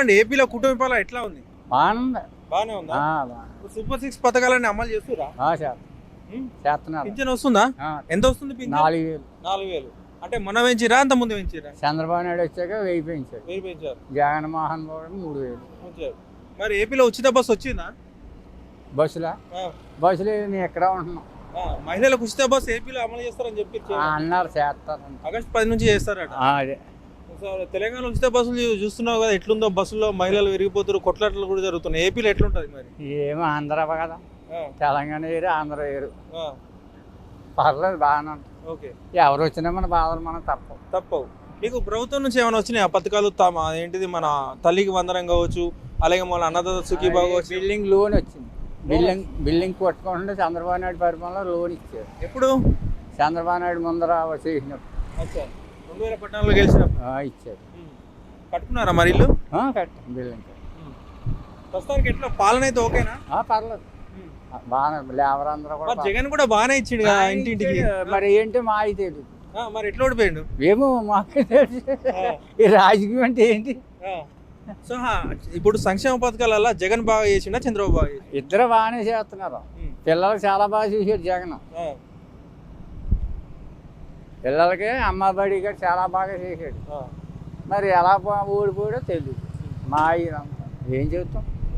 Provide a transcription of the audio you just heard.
చెప్పండి ఏపీలో కుటుంబ పాలన ఎట్లా ఉంది? బాగుంది. బాగానే ఉందా. సూపర్ సిక్స్ పథకాలన్నీ అమలు చేస్తురా చేస్తున్నారు. పింఛన్ వస్తుందా? ఎంత వస్తుంది నాలుగు వేలు. నాలుగు వేలు. అంటే మొన్న పెంచిరా అంత ముందు పెంచిరా చంద్రబాబు నాయుడు వచ్చాక వెయ్యి పెంచాడు. వేలు పెంచారు. జగన్మోహన్ బాబు మూడు వేలు. పెంచారు. మరి ఏపీలో ఉచిత బస్సు వచ్చిందా? బస్సులా? బస్సులు మేము ఎక్కడ ఉంటున్నాం. మహిళలకు ఉచిత బస్సు ఏపీలో అమలు చేస్తారని చెప్పి అన్నారు చేస్తారు ఆగస్ట్ పది నుంచి చేస్తారట. అదే. తెలంగాణ ఉచిత బస్సులు చూస్తున్నావు కదా ఎట్లుందో బస్సుల్లో మహిళలు విరిగిపోతారు కొట్లాటలు కూడా జరుగుతున్నాయి. ఏపీలో ఎట్లుంటది మరి? ఏమో ఆంధ్ర కదా. తెలంగాణ ఏరు ఆంధ్ర ఏరు ఆ, పర్లేదు బాగానే ఉంటుంది. ఓకే. ఎవరు వచ్చినా మన బాధలు మనం తప్పవు. తప్పవు. మీకు ప్రభుత్వం నుంచి ఏమైనా వచ్చినాయి? ఆ పథకాలు తమ ఏంటిది మన తల్లికి వందనం కావచ్చు అలాగే మన అన్నదాత సుఖీభావ కావచ్చు. బిల్డింగ్ లోన్ వచ్చింది. బిల్డింగ్ బిల్డింగ్ కొట్టుకుంటే చంద్రబాబు నాయుడు పరిపాలనలో లోన్ ఇచ్చారు. ఎప్పుడు? చంద్రబాబు నాయుడు ముందర చేసినప్పుడు. రెండు వేల పద్నాలుగులో గెలిచినప్పుడు? ఇచ్చారు. కట్టుకున్నారా మరి ఇల్లు? కట్టాం బిల్డింగ్. ప్రస్తుతానికి ఎట్లా? పాలన అయితే ఓకేనా? పర్లేదు. బాగానే లేబర్ అందరూ కూడా జగన్ కూడా బాగానే ఇచ్చిండు కదా ఇంటింటికి. మరి ఏంటి మా ఆ, మరి ఎట్లా ఓడిపోయిండు? ఏమో మాకు ఈ రాజకీయం అంటే ఏంటి. సో ఇప్పుడు సంక్షేమ పథకాలలో జగన్ బాగా చేసిండా చంద్రబాబు బాగా? ఇద్దరు బాగానే చేస్తున్నారు. పిల్లలు చాలా బాగా చూసాడు జగన్. పిల్లలకి అమ్మ బడి కూడా చాలా బాగా చేసాడు ఆ. మరి ఎలా ఓడిపోయాడో తెలియదు మా ఇదంతా ఏం చెప్తాం